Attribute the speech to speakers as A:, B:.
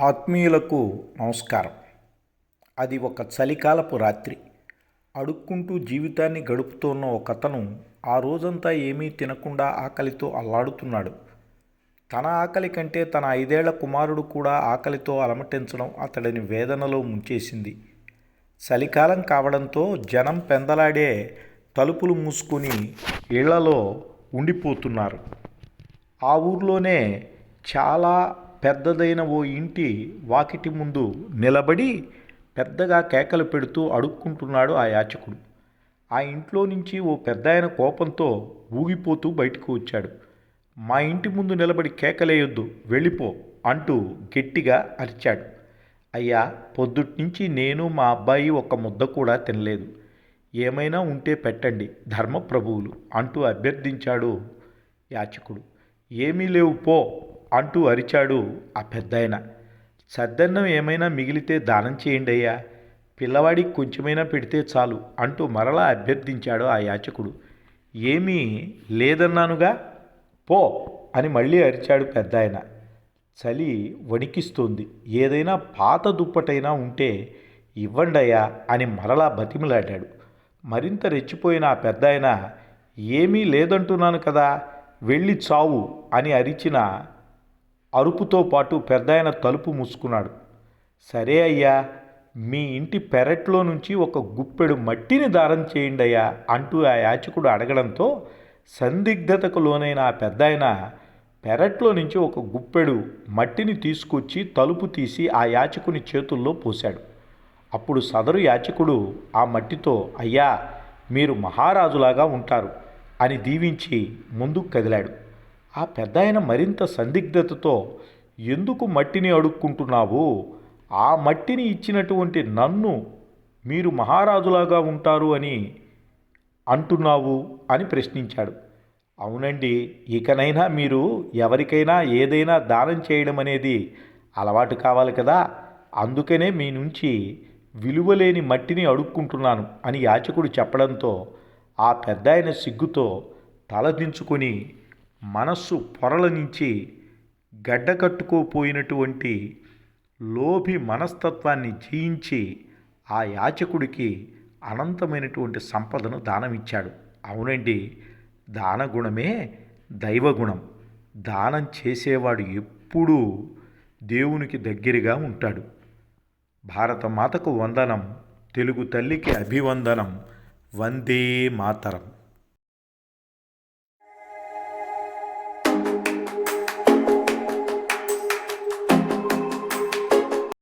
A: ఆత్మీయులకు నమస్కారం. అది ఒక చలికాలపు రాత్రి. అడుక్కుంటూ జీవితాన్ని గడుపుతోన్న ఒకతను ఆ రోజంతా ఏమీ తినకుండా ఆకలితో అల్లాడుతున్నాడు. తన ఆకలి కంటే తన ఐదేళ్ళ కుమారుడు కూడా ఆకలితో అలమటించడం అతడిని వేదనలో ముంచేసింది. చలికాలం కావడంతో జనం పెందలాడే తలుపులు మూసుకొని ఇళ్ళలో ఉండిపోతున్నారు. ఆ ఊర్లోనే చాలా పెద్దదైన ఓ ఇంటి వాకిటి ముందు నిలబడి పెద్దగా కేకలు పెడుతూ అడుక్కుంటున్నాడు ఆ యాచకుడు. ఆ ఇంట్లో నుంచి ఓ పెద్దాయన కోపంతో ఊగిపోతూ బయటకు వచ్చాడు. మా ఇంటి ముందు నిలబడి కేకలేయొద్దు వెళ్ళిపో అంటూ గట్టిగా అరిచాడు. అయ్యా పొద్దుట్నుంచి నేను మా అబ్బాయి ఒక్క ముద్ద కూడా తినలేదు. ఏమైనా ఉంటే పెట్టండి ధర్మప్రభువులు అంటూ అభ్యర్థించాడు యాచకుడు. ఏమీ లేవు పో అంటూ అరిచాడు ఆ పెద్దాయన. సద్దన్నం ఏమైనా మిగిలితే దానం చేయండి అయ్యా. పిల్లవాడికి కొంచెమైనా పెడితే చాలు అంటూ మరలా అభ్యర్థించాడు ఆ యాచకుడు. ఏమీ లేదన్నానుగా? పో అని మళ్ళీ అరిచాడు పెద్దాయన. చలి వణికిస్తోంది. ఏదైనా పాత దుప్పటైనా ఉంటే ఇవ్వండయ్యా అని మరలా బతిమిలాడాడు. మరింత రెచ్చిపోయిన ఆ పెద్దాయన ఏమీ లేదంటున్నాను కదా వెళ్ళి చావు అని అరిచిన అరుపుతో పాటు పెద్దాయన తలుపు మూసుకున్నాడు. సరే అయ్యా మీ ఇంటి పెరట్లో నుంచి ఒక గుప్పెడు మట్టిని దారం చేయండి అయ్యా అంటూ ఆ యాచకుడు అడగడంతో సందిగ్ధతకు లోనైన ఆ పెద్దాయన పెరట్లో నుంచి ఒక గుప్పెడు మట్టిని తీసుకొచ్చి తలుపు తీసి ఆ యాచకుని చేతుల్లో పోశాడు. అప్పుడు సదరు యాచకుడు ఆ మట్టితో అయ్యా మీరు మహారాజులాగా ఉంటారు అని దీవించి ముందుకు కదిలాడు. ఆ పెద్దాయన మరింత సందిగ్ధతతో ఎందుకు మట్టిని అడుక్కుంటున్నావు? ఆ మట్టిని ఇచ్చినటువంటి నన్ను మీరు మహారాజులాగా ఉంటారు అని అంటున్నావు? అని ప్రశ్నించాడు. అవునండి ఇకనైనా మీరు ఎవరికైనా ఏదైనా దానం చేయడం అనేది అలవాటు కావాలి కదా. అందుకనే మీ నుంచి విలువలేని మట్టిని అడుక్కుంటున్నాను అని యాచకుడు చెప్పడంతో ఆ పెద్దాయన సిగ్గుతో తలదించుకొని మనస్సు పొరల నుంచి గడ్డకట్టుకోపోయినటువంటి లోభి మనస్తత్వాన్ని జయించి ఆ యాచకుడికి అనంతమైనటువంటి సంపదను దానమిచ్చాడు. అవునండి దానగుణమే దైవగుణం. దానం చేసేవాడు ఎప్పుడూ దేవునికి దగ్గరగా ఉంటాడు. భారతమాతకు వందనం తెలుగు తల్లికి అభివందనం వందే మాతరం.